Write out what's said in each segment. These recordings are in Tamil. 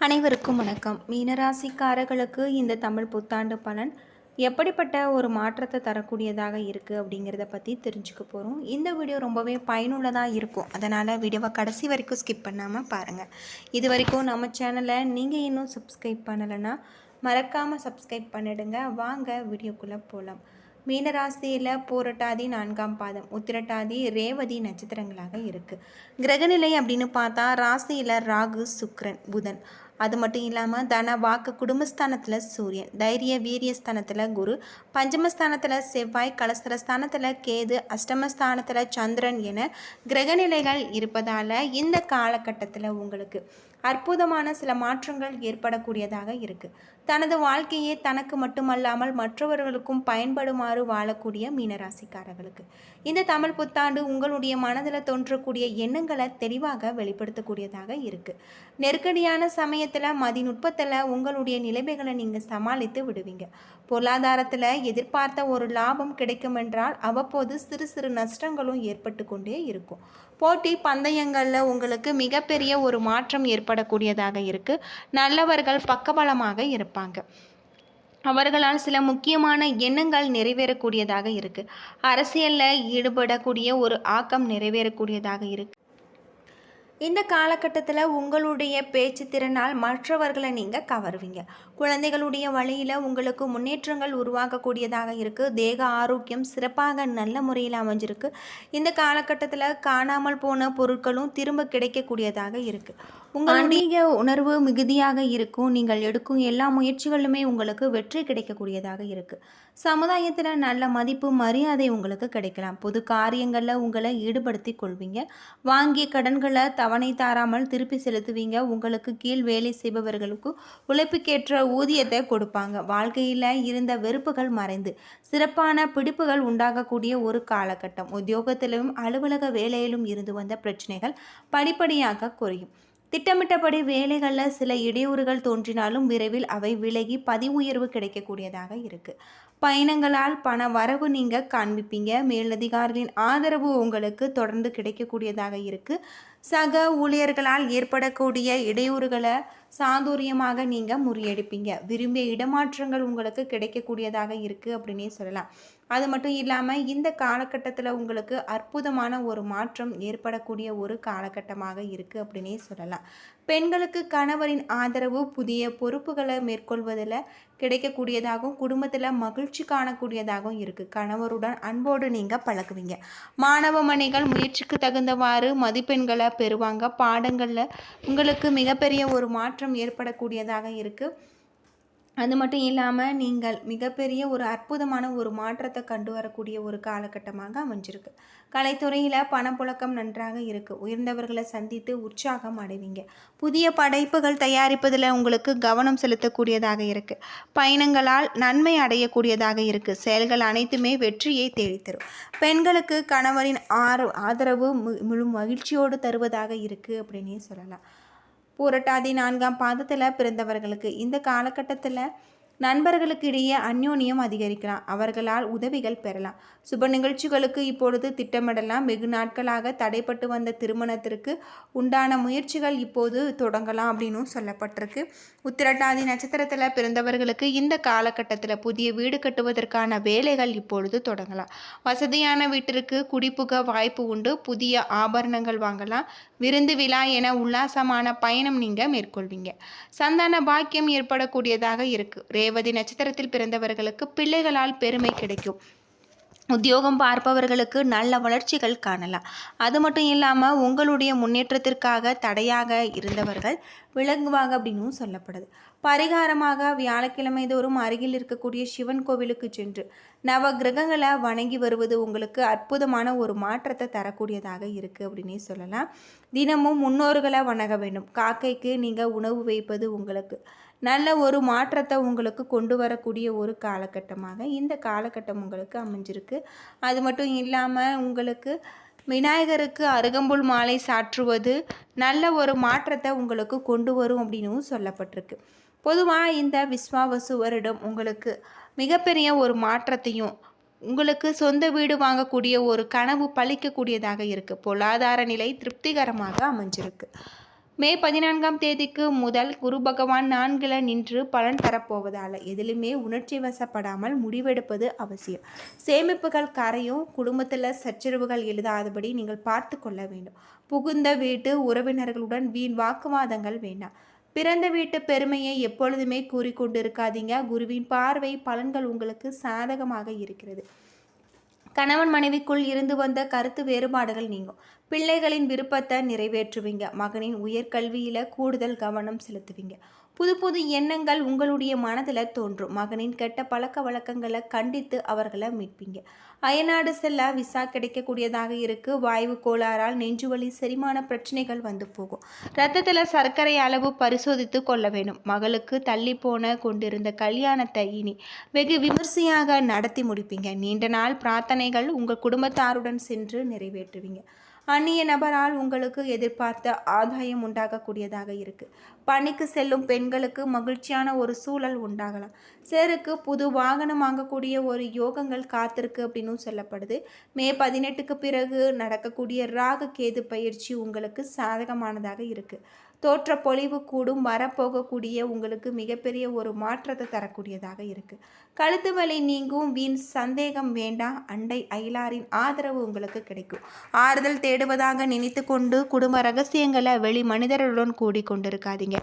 அனைவருக்கும் வணக்கம். மீனராசிக்காரர்களுக்கு இந்த தமிழ் புத்தாண்டு பலன் எப்படிப்பட்ட ஒரு மாற்றத்தை தரக்கூடியதாக இருக்குது அப்படிங்கிறத பற்றி தெரிஞ்சுக்க போகிறோம் இந்த வீடியோ ரொம்பவே பயனுள்ளதாக இருக்கும். அதனால் வீடியோவை கடைசி வரைக்கும் ஸ்கிப் பண்ணாமல் பாருங்கள் இது வரைக்கும் நம்ம சேனலை நீங்கள் இன்னும் சப்ஸ்கிரைப் பண்ணலைன்னா மறக்காமல் சப்ஸ்கிரைப் பண்ணிடுங்க. வாங்க வீடியோக்குள்ளே போகலாம் மீனராசியில் பூரட்டாதி நான்காம் பாதம் உத்திரட்டாதி ரேவதி நட்சத்திரங்களாக இருக்குது கிரகநிலை அப்படின்னு பார்த்தா ராசியில் ராகு சுக்ரன் புதன். அது மட்டும் இல்லாமல் தன வாக்கு குடும்பஸ்தானத்தில் சூரியன் தைரிய வீரியஸ்தானத்தில் குரு பஞ்சமஸ்தானத்தில் செவ்வாய் கலஸ்தரஸ்தானத்தில் கேது அஷ்டமஸ்தானத்தில் சந்திரன் என கிரகநிலைகள் இருப்பதால் இந்த காலகட்டத்தில் உங்களுக்கு அற்புதமான சில மாற்றங்கள் ஏற்படக்கூடியதாக இருக்குது தனது வாழ்க்கையே தனக்கு மட்டுமல்லாமல் மற்றவர்களுக்கும் பயன்படுமாறு வாழக்கூடிய மீனராசிக்காரர்களுக்கு. இந்த தமிழ் புத்தாண்டு உங்களுடைய மனதில் தோன்றக்கூடிய எண்ணங்களை தெளிவாக வெளிப்படுத்தக்கூடியதாக இருக்குது நெருக்கடியான சமயத்தில் மதிநுட்பத்தில் உங்களுடைய நிலைமைகளை நீங்கள் சமாளித்து விடுவீங்க. பொருளாதாரத்தில் எதிர்பார்த்த ஒரு லாபம் கிடைக்கும் என்றால் அவ்வப்போது சிறு சிறு நஷ்டங்களும் ஏற்பட்டு கொண்டே இருக்கும். போட்டி பந்தயங்களில் உங்களுக்கு மிகப்பெரிய ஒரு மாற்றம் ஏற்படக்கூடியதாக இருக்குது நல்லவர்கள் பக்கபலமாக இருப்பாங்க. அவர்களால் சில முக்கியமான எண்ணங்கள் நிறைவேறக்கூடியதாக இருக்குது அரசியலில் ஈடுபடக்கூடிய ஒரு ஆக்கம் நிறைவேறக்கூடியதாக இருக்குது இந்த காலகட்டத்தில் உங்களுடைய பேச்சு திறனால் மற்றவர்களை நீங்கள் கவருவீங்க. குழந்தைகளுடைய வழியில் உங்களுக்கு முன்னேற்றங்கள் உருவாகக்கூடியதாக இருக்குது தேக ஆரோக்கியம் சிறப்பாக நல்ல முறையில் அமைஞ்சிருக்கு. இந்த காலகட்டத்தில் காணாமல் போன பொருட்களும் திரும்ப கிடைக்கக்கூடியதாக இருக்குது உங்களுடைய உணர்வு மிகுதியாக இருக்கும். நீங்கள் எடுக்கும் எல்லா முயற்சிகளுமே உங்களுக்கு வெற்றி கிடைக்கக்கூடியதாக இருக்குது சமுதாயத்தில் நல்ல மதிப்பு மரியாதை உங்களுக்கு கிடைக்கலாம். பொது காரியங்களில் உங்களை ஈடுபடுத்தி கொள்வீங்க. வாங்கிய கடன்களை தவணை தாராமல் திருப்பி செலுத்துவீங்க. உங்களுக்கு கீழ் வேலை செய்பவர்களுக்கு உழைப்புக்கேற்ற ஊதியத்தை கொடுப்பாங்க. வாழ்க்கையில் இருந்த வெறுப்புகள் மறைந்து சிறப்பான பிடிப்புகள் உண்டாகக்கூடிய ஒரு காலகட்டம். உத்தியோகத்திலும் அலுவலக வேலையிலும் இருந்து வந்த பிரச்சனைகள் படிப்படியாக குறையும். திட்டமிட்டபடி வேலைகளில் சில இடையூறுகள் தோன்றினாலும் விரைவில் அவை விலகி பதிவு உயர்வு கிடைக்கக்கூடியதாக இருக்குது பயணங்களால் பண வரவு நீங்கள் காண்பிப்பீங்க. மேலதிகாரிகளின் ஆதரவு உங்களுக்கு தொடர்ந்து கிடைக்கக்கூடியதாக இருக்குது சக ஊழியர்களால் ஏற்படக்கூடிய இடையூறுகளை சாதுரியமாக நீங்கள் முறியடிப்பீங்க. விரும்பிய இடமாற்றங்கள் உங்களுக்கு கிடைக்கக்கூடியதாக இருக்குது அப்படின்னே சொல்லலாம். அது மட்டும் இல்லாமல் இந்த காலகட்டத்தில் உங்களுக்கு அற்புதமான ஒரு மாற்றம் ஏற்படக்கூடிய ஒரு காலகட்டமாக இருக்குது அப்படின்னே சொல்லலாம். பெண்களுக்கு கணவரின் ஆதரவு புதிய பொறுப்புகளை மேற்கொள்வதில் கிடைக்கக்கூடியதாகவும் குடும்பத்தில் மகிழ்ச்சி காணக்கூடியதாகவும் இருக்குது கணவருடன் அன்போடு நீங்கள் பழகுவீங்க. மாணவ மணிகள் முயற்சிக்கு தகுந்தவாறு மதிப்பெண்களை பெறுவாங்க. பாடங்களில் உங்களுக்கு மிகப்பெரிய ஒரு மாற்றம் ஏற்படக்கூடியதாக இருக்குது அது மட்டும் இல்லாமல் நீங்கள் மிகப்பெரிய ஒரு அற்புதமான ஒரு மாற்றத்தை கண்டு வரக்கூடிய ஒரு காலகட்டமாக அமைஞ்சிருக்கு. கலைத்துறையில் பணப்புழக்கம் நன்றாக இருக்குது உயர்ந்தவர்களை சந்தித்து உற்சாகம் அடைவீங்க. புதிய படைப்புகள் தயாரிப்பதில் உங்களுக்கு கவனம் செலுத்தக்கூடியதாக இருக்குது பயணங்களால் நன்மை அடையக்கூடியதாக இருக்குது செயல்கள் அனைத்துமே வெற்றியை தேடித்தரும். பெண்களுக்கு கணவரின் ஆறு ஆதரவு மு- முழு மகிழ்ச்சியோடு தருவதாக இருக்குது அப்படின்னே சொல்லலாம். பூரட்டாதி நான்காம் பாதத்தில் பிறந்தவர்களுக்கு. இந்த காலகட்டத்தில் நண்பர்களுக்கு இடையே அந்யோன்யம் அதிகரிக்கலாம். அவர்களால் உதவிகள் பெறலாம். சுப நிகழ்ச்சிகளுக்கு இப்பொழுது திட்டமிடலாம். வெகு நாட்களாக தடைப்பட்டு வந்த திருமணத்திற்கு உண்டான முயற்சிகள் இப்போது தொடங்கலாம் அப்படின்னும் சொல்லப்பட்டிருக்கு. உத்திரட்டாதி நட்சத்திரத்தில் பிறந்தவர்களுக்கு இந்த காலகட்டத்தில் புதிய வீடு கட்டுவதற்கான வேலைகள் இப்பொழுது தொடங்கலாம். வசதியான வீட்டிற்கு குடிப்புக வாய்ப்பு உண்டு. புதிய ஆபரணங்கள் வாங்கலாம். விருந்து விழா என உல்லாசமான பயணம் நீங்கள் மேற்கொள்வீங்க. சந்தான பாக்கியம் ஏற்படக்கூடியதாக இருக்கு. ரேவதி நட்சத்திரத்தில் பிறந்தவர்களுக்கு பிள்ளைகளால் பெருமை கிடைக்கும். உத்தியோகம் பார்ப்பவர்களுக்கு நல்ல வளர்ச்சிகள் காணலாம். அது மட்டும் இல்லாமல் உங்களுடைய முன்னேற்றத்திற்காக தடையாக இருந்தவர்கள் விளங்குவாங்க அப்படின்னும் சொல்லப்படுது. பரிகாரமாக வியாழக்கிழமை தோறும் அருகில் இருக்கக்கூடிய சிவன் கோவிலுக்கு சென்று நவ கிரகங்களை வணங்கி வருவது உங்களுக்கு அற்புதமான ஒரு மாற்றத்தை தரக்கூடியதாக இருக்குது அப்படின்னே சொல்லலாம். தினமும் முன்னோர்களை வணங்க வேண்டும். காக்கைக்கு நீங்கள் உணவு வைப்பது உங்களுக்கு நல்ல ஒரு மாற்றத்தை உங்களுக்கு கொண்டு வரக்கூடிய ஒரு காலகட்டமாக இந்த காலகட்டம் உங்களுக்கு அமைஞ்சிருக்கு. அது மட்டும் இல்லாமல் உங்களுக்கு விநாயகருக்கு அருகம்புல் மாலை சாற்றுவது நல்ல ஒரு மாற்றத்தை உங்களுக்கு கொண்டு வரும் அப்படின்னும் சொல்லப்பட்டிருக்கு. பொதுவாக இந்த விஸ்வாவசு வருடம் உங்களுக்கு மிகப்பெரிய ஒரு மாற்றத்தையும் உங்களுக்கு சொந்த வீடு வாங்கக்கூடிய ஒரு கனவு பழிக்கக்கூடியதாக இருக்குது பொருளாதார நிலை திருப்திகரமாக அமைஞ்சிருக்கு. மே பதினான்காம் தேதிக்கு முதல் குரு பகவான் நான்கில் நின்று பலன் தரப்போவதால் எதிலுமே உணர்ச்சி வசப்படாமல் முடிவெடுப்பது அவசியம். சேமிப்புகள் கரையும் குடும்பத்தில் சச்சரவுகள் எழுதாதபடி நீங்கள் பார்த்து கொள்ள வேண்டும். புகுந்த வீட்டு உறவினர்களுடன் வீண் வாக்குவாதங்கள் வேண்டாம். பிறந்த வீட்டு பெருமையை எப்பொழுதுமே கூறிக்கொண்டிருக்காதீங்க குருவின் பார்வை பலன்கள் உங்களுக்கு சாதகமாக இருக்கிறது. கணவன் மனைவிக்குள் இருந்து வந்த கருத்து வேறுபாடுகள் நீங்கும். பிள்ளைகளின் விருப்பத்தை நிறைவேற்றுவீங்க. மகனின் உயர்கல்வியில் கூடுதல் கவனம் செலுத்துவீங்க. புது புது எண்ணங்கள் உங்களுடைய மனதில் தோன்றும். மகனின் கெட்ட பழக்க வழக்கங்களை கண்டித்து அவர்களை மீட்பீங்க. அயநாடு செல்ல விசா கிடைக்கக்கூடியதாக இருக்குது வாய்வு கோளாறால் நெஞ்சுவலி செரிமான பிரச்சனைகள் வந்து போகும். ரத்தத்தில் சர்க்கரை அளவு பரிசோதித்து கொள்ள வேண்டும். மகளுக்கு தள்ளி போன கொண்டிருந்த கல்யாணத்தை இனி வெகு விமர்சையாக நடத்தி முடிப்பீங்க. நீண்ட நாள் பிரார்த்தனைகள் உங்கள் குடும்பத்தாருடன் சென்று நிறைவேற்றுவீங்க. அந்நிய நபரால் உங்களுக்கு எதிர்பார்த்த ஆதாயம் உண்டாகக்கூடியதாக இருக்குது பணிக்கு செல்லும் பெண்களுக்கு மகிழ்ச்சியான ஒரு சூழல் உண்டாகலாம். சேருக்கு புது வாகனம் வாங்கக்கூடிய ஒரு யோகங்கள் காத்திருக்கு அப்படின்னு சொல்லப்படுது. மே பதினெட்டுக்கு பிறகு நடக்கக்கூடிய ராக கேது பயிற்சி உங்களுக்கு சாதகமானதாக இருக்குது தோற்ற பொழிவு கூடும் வரப்போகக்கூடிய உங்களுக்கு மிகப்பெரிய ஒரு மாற்றத்தை தரக்கூடியதாக இருக்குது கழுத்து வலி நீங்கும் வீண் சந்தேகம் வேண்டாம். அண்டை அயலாரின் ஆதரவு உங்களுக்கு கிடைக்கும். ஆறுதல் தேடுவதாக நினைத்து கொண்டு குடும்ப ரகசியங்களை வெளி மனிதர்களுடன் கூடிக்கொண்டிருக்காதீங்க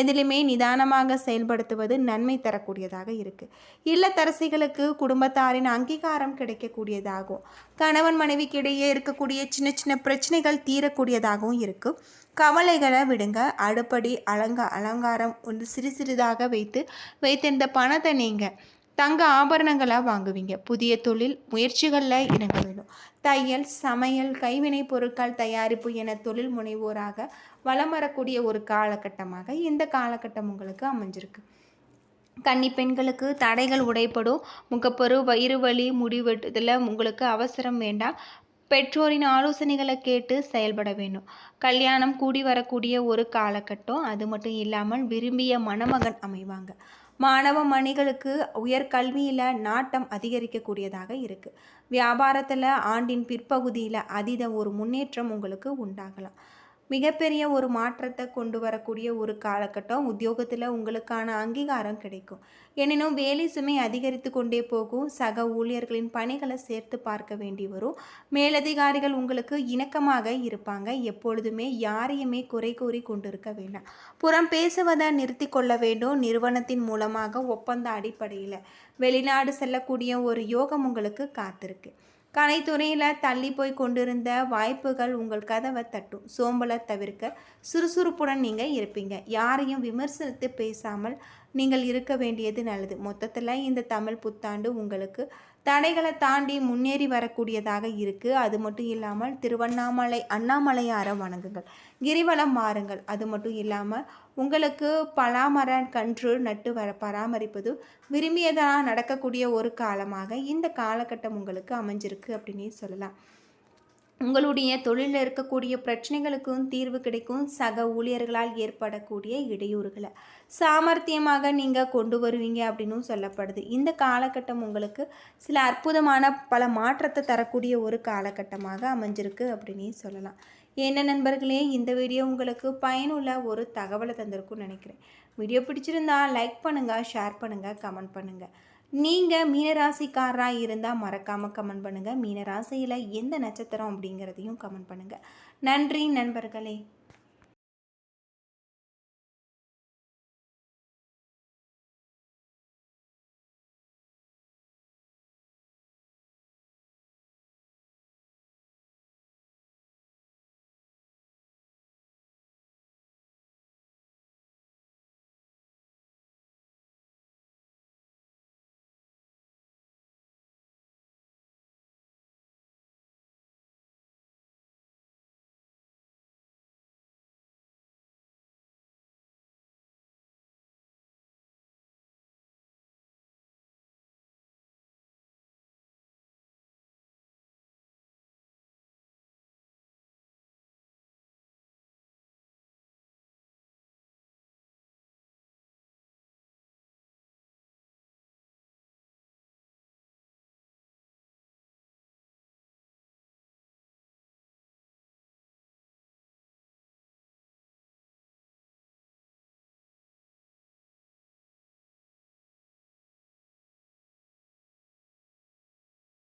எதிலுமே நிதானமாக செயல்படுத்துவது நன்மை தரக்கூடியதாக இருக்குது இல்லத்தரசிகளுக்கு குடும்பத்தாரின் அங்கீகாரம் கிடைக்கக்கூடியதாகும். கணவன் மனைவிக்கு இடையே இருக்கக்கூடிய சின்ன சின்ன பிரச்சனைகள் தீரக்கூடியதாகவும் இருக்கும் கவலைகளை விடுங்க. அடுப்படி அலங்க அலங்காரம் ஒன்று சிறு சிறிதாக வைத்து வைத்திருந்த பணத்தை நீங்கள் தங்க ஆபரணங்களாக வாங்குவீங்க. புதிய தொழில் முயற்சிகளில் இறங்க வேண்டும். தையல் சமையல் கைவினை பொருட்கள் தயாரிப்பு என தொழில் முனைவோராக வலம் வரக்கூடிய ஒரு காலகட்டமாக இந்த காலகட்டம் உங்களுக்கு அமைஞ்சிருக்கு. கன்னி பெண்களுக்கு தடைகள் உடைப்படும் முகப்பரு வயிறு வலி முடிவெட்டுதல் உங்களுக்கு அவசரம் வேண்டாம். பெற்றோரின் ஆலோசனைகளை கேட்டு செயல்பட வேண்டும். கல்யாணம் கூடி வரக்கூடிய ஒரு காலகட்டம். அது மட்டும் இல்லாமல் விரும்பிய மணமகன் அமைவாங்க. மாணவ மணிகளுக்கு உயர்கல்வியில் நாட்டம் அதிகரிக்கக்கூடியதாக இருக்குது வியாபாரத்தில் ஆண்டின் பிற்பகுதியில் அதீத ஒரு முன்னேற்றம் உங்களுக்கு உண்டாகலாம். மிகப்பெரிய ஒரு மாற்றத்தை கொண்டு வரக்கூடிய ஒரு காலகட்டம். உத்தியோகத்தில் உங்களுக்கான அங்கீகாரம் கிடைக்கும். எனினும் வேலை சுமை அதிகரித்து கொண்டே போகும். சக ஊழியர்களின் பணிகளை சேர்த்து பார்க்க வேண்டி வரும். மேலதிகாரிகள் உங்களுக்கு இணக்கமாக இருப்பாங்க. எப்பொழுதுமே யாரையுமே குறை கூறி கொண்டிருக்க வேண்டாம். புறம் பேசுவதை நிறுத்தி கொள்ள வேண்டும். நிறுவனத்தின் மூலமாக ஒப்பந்த அடிப்படையில் வெளிநாடு செல்லக்கூடிய ஒரு யோகம் உங்களுக்கு காத்திருக்கு. கலைத்துறையில் தள்ளி போய் கொண்டிருந்த வாய்ப்புகள் உங்கள் கதவை தட்டும். சோம்பலை தவிர்க்க சுறுசுறுப்புடன் நீங்கள் இருப்பீங்க. யாரையும் விமர்சனத்து பேசாமல் நீங்கள் இருக்க வேண்டியது நல்லது. மொத்தத்தில் இந்த தமிழ் புத்தாண்டு உங்களுக்கு தடைகளை தாண்டி முன்னேறி வரக்கூடியதாக இருக்குது அது மட்டும் இல்லாமல் திருவண்ணாமலை அண்ணாமலையாரை வணங்குங்கள். கிரிவலம் மாறுங்கள் அது மட்டும் இல்லாமல் உங்களுக்கு பலாமர கன்று நட்டு வர பராமரிப்பது விரும்பியதாக நடக்கக்கூடிய ஒரு காலமாக இந்த காலகட்டம் உங்களுக்கு அமைஞ்சிருக்கு அப்படின்னே சொல்லலாம். உங்களுடைய தொழிலில் இருக்கக்கூடிய பிரச்சனைகளுக்கும் தீர்வு கிடைக்கும். சக ஊழியர்களால் ஏற்படக்கூடிய இடையூறுகளை சாமர்த்தியமாக நீங்கள் கொண்டு வருவீங்க அப்படின்னும் சொல்லப்படுது. இந்த காலகட்டம் உங்களுக்கு சில அற்புதமான பல மாற்றத்தை தரக்கூடிய ஒரு காலகட்டமாக அமைஞ்சிருக்கு அப்படின்னே சொல்லலாம். என்ன நண்பர்களே இந்த வீடியோ உங்களுக்கு பயனுள்ள ஒரு தகவலை தந்திருக்கும்னு நினைக்கிறேன். வீடியோ பிடிச்சிருந்தா லைக் பண்ணுங்கள் ஷேர் பண்ணுங்கள் கமெண்ட் பண்ணுங்கள் நீங்கள் மீனராசிக்காரராக இருந்தால் மறக்காமல் கமெண்ட் பண்ணுங்கள் மீனராசியில் எந்த நட்சத்திரம் அப்படிங்கிறதையும் கமெண்ட் பண்ணுங்கள் நன்றி நண்பர்களே.